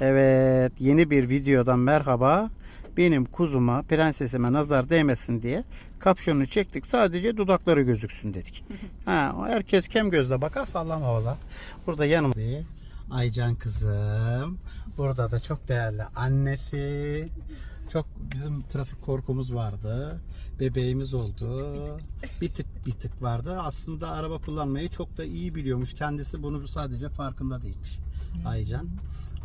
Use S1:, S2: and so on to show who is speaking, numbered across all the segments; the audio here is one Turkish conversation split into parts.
S1: Evet yeni bir videodan merhaba. Benim kuzuma prensesime nazar değmesin diye kapşonunu çektik. Sadece dudakları gözüksün dedik. ha, herkes kem gözle bakar sallama havaza. Burada yanımda Aycan kızım. Burada da çok değerli annesi. Çok bizim trafik korkumuz vardı. Bebeğimiz oldu. Bir tık bir tık vardı. Aslında araba kullanmayı çok da iyi biliyormuş. Kendisi bunu sadece farkında değilmiş. Aycan.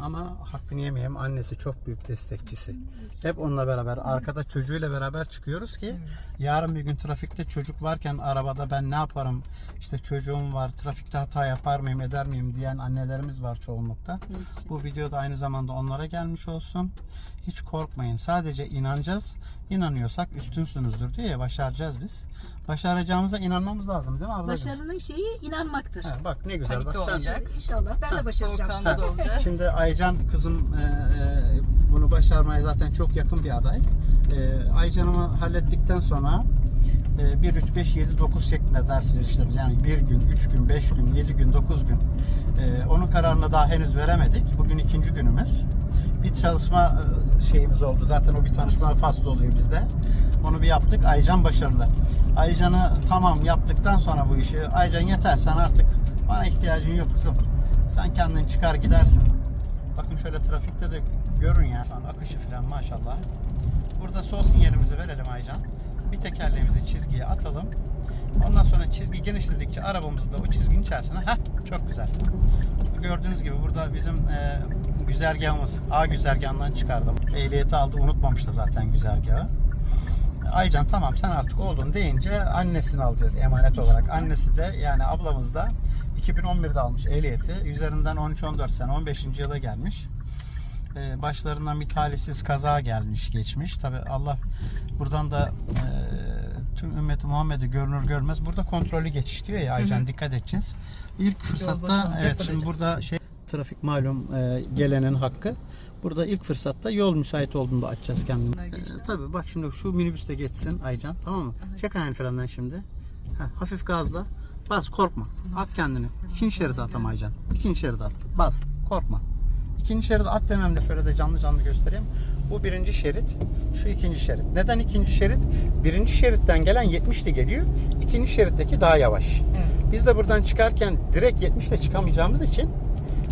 S1: Ama hakkını yemeyeyim annesi çok büyük destekçisi. Hep onunla beraber arkada çocuğuyla beraber çıkıyoruz ki yarın bir gün trafikte çocuk varken arabada ben ne yaparım işte çocuğum var trafikte hata yapar mıyım eder miyim diyen annelerimiz var çoğunlukta. Bu videoda aynı zamanda onlara gelmiş olsun. Hiç korkmayın. Sadece inanacağız. İnanıyorsak üstünsünüzdür diye başaracağız biz. Başaracağımıza inanmamız lazım değil mi ablacığım?
S2: Başarının şeyi inanmaktır.
S1: Ha, bak ne güzel.
S3: Panik de
S1: bak, sen-.
S2: İnşallah ben de başaracağım.
S3: Soğukkanlı da olacağız.
S1: Şimdi Aycan kızım e, e, bunu başarmaya zaten çok yakın bir aday. E, Aycan'ımı hallettikten sonra e, 1, 3, 5, 7, 9 şeklinde ders verişlerimiz. Yani 1 gün, 3 gün, 5 gün, 7 gün, 9 gün. E, onun kararını daha henüz veremedik. Bugün ikinci günümüz. Bir çalışma e, şeyimiz oldu. Zaten o bir tanışma faslı oluyor bizde. Onu bir yaptık. Aycan başarılı. Aycan'ı tamam yaptıktan sonra bu işi Aycan yeter sen artık bana ihtiyacın yok kızım. Sen kendin çıkar gidersin. Bakın şöyle trafikte de görün ya. Şu an akışı falan maşallah. Burada sol sinyalimizi verelim Aycan. Bir tekerleğimizi çizgiye atalım. Ondan sonra çizgi genişledikçe arabamızı da o çizginin içerisine. Heh, çok güzel. Gördüğünüz gibi burada bizim e, güzergahımız A güzergahından çıkardım. Ehliyeti aldı unutmamış da zaten güzergahı. Aycan tamam sen artık oldun deyince annesini alacağız emanet olarak. Annesi de yani ablamız da 2011'de almış ehliyeti. Üzerinden 13-14 sene 15. yıla gelmiş. Ee, başlarından bir talihsiz kaza gelmiş geçmiş. Tabi Allah buradan da e, tüm ümmeti Muhammed'i görünür görmez burada kontrollü geçiş diyor ya Aycan dikkat edeceğiz. İlk fırsatta evet şimdi burada şey trafik malum e, gelenin hakkı. Burada ilk fırsatta yol müsait olduğunda açacağız kendimizi. Ee, tabii bak şimdi şu minibüste geçsin Aycan tamam mı? Çek ayağını frenden şimdi. Ha, hafif gazla. Bas korkma. At kendini. İkinci şeride at ama Aycan. İkinci şeride at. Bas. Korkma. İkinci şeride at dememde şöyle de canlı canlı göstereyim. Bu birinci şerit. Şu ikinci şerit. Neden ikinci şerit? Birinci şeritten gelen 70 de geliyor. İkinci şeritteki daha yavaş.
S3: Evet.
S1: Biz de buradan çıkarken direkt 70 ile çıkamayacağımız için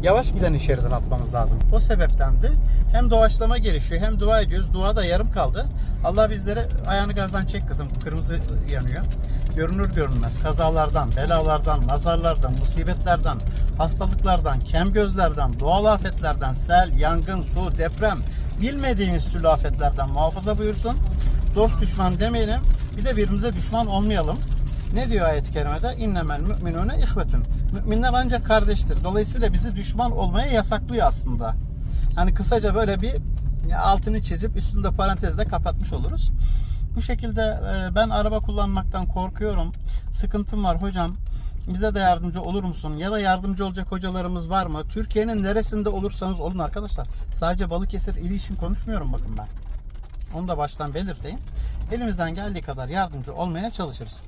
S1: yavaş gidenin şeridini atmamız lazım. O sebepten de hem doğaçlama gelişiyor hem dua ediyoruz. Dua da yarım kaldı. Allah bizleri ayağını gazdan çek kızım. Kırmızı yanıyor. Görünür görünmez kazalardan, belalardan, nazarlardan, musibetlerden, hastalıklardan, kem gözlerden, doğal afetlerden, sel, yangın, su, deprem, bilmediğimiz türlü afetlerden muhafaza buyursun. Dost düşman demeyelim. Bir de birbirimize düşman olmayalım. Ne diyor ayet-i kerimede? İnnemel müminune ihvetun. Müminler ancak kardeştir. Dolayısıyla bizi düşman olmaya yasaklıyor aslında. Hani kısaca böyle bir altını çizip üstünde parantezle kapatmış oluruz. Bu şekilde e, ben araba kullanmaktan korkuyorum. Sıkıntım var hocam. Bize de yardımcı olur musun? Ya da yardımcı olacak hocalarımız var mı? Türkiye'nin neresinde olursanız olun arkadaşlar. Sadece Balıkesir ili için konuşmuyorum bakın ben. Onu da baştan belirteyim. Elimizden geldiği kadar yardımcı olmaya çalışırız.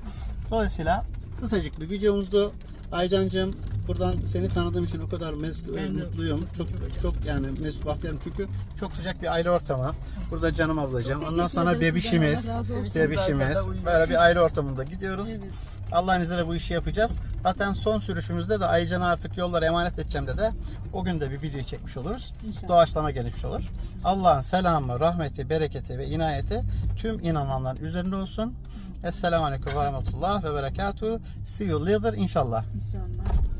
S1: Dolayısıyla kısacık bir videomuzdu. Aycancığım buradan seni tanıdığım için o kadar mes-
S3: Ben de
S1: mutluyum. Çok çok yani mesut bahtiyarım çünkü çok sıcak bir aile ortamı. Burada canım ablacığım. Ondan sonra bebişimiz. Bebişimiz. Böyle bir aile ortamında gidiyoruz.
S2: Evet.
S1: Allah'ın izniyle bu işi yapacağız. Zaten son sürüşümüzde de Aycan'a artık yollara emanet edeceğim de de o gün de bir video çekmiş oluruz.
S2: İnşallah.
S1: Doğaçlama gelişmiş olur. Allah'ın selamı, rahmeti, bereketi ve inayeti tüm inananların üzerinde olsun. Esselamu Aleyküm ve Rahmetullah ve Berekatuhu. See you later inşallah.
S2: İnşallah.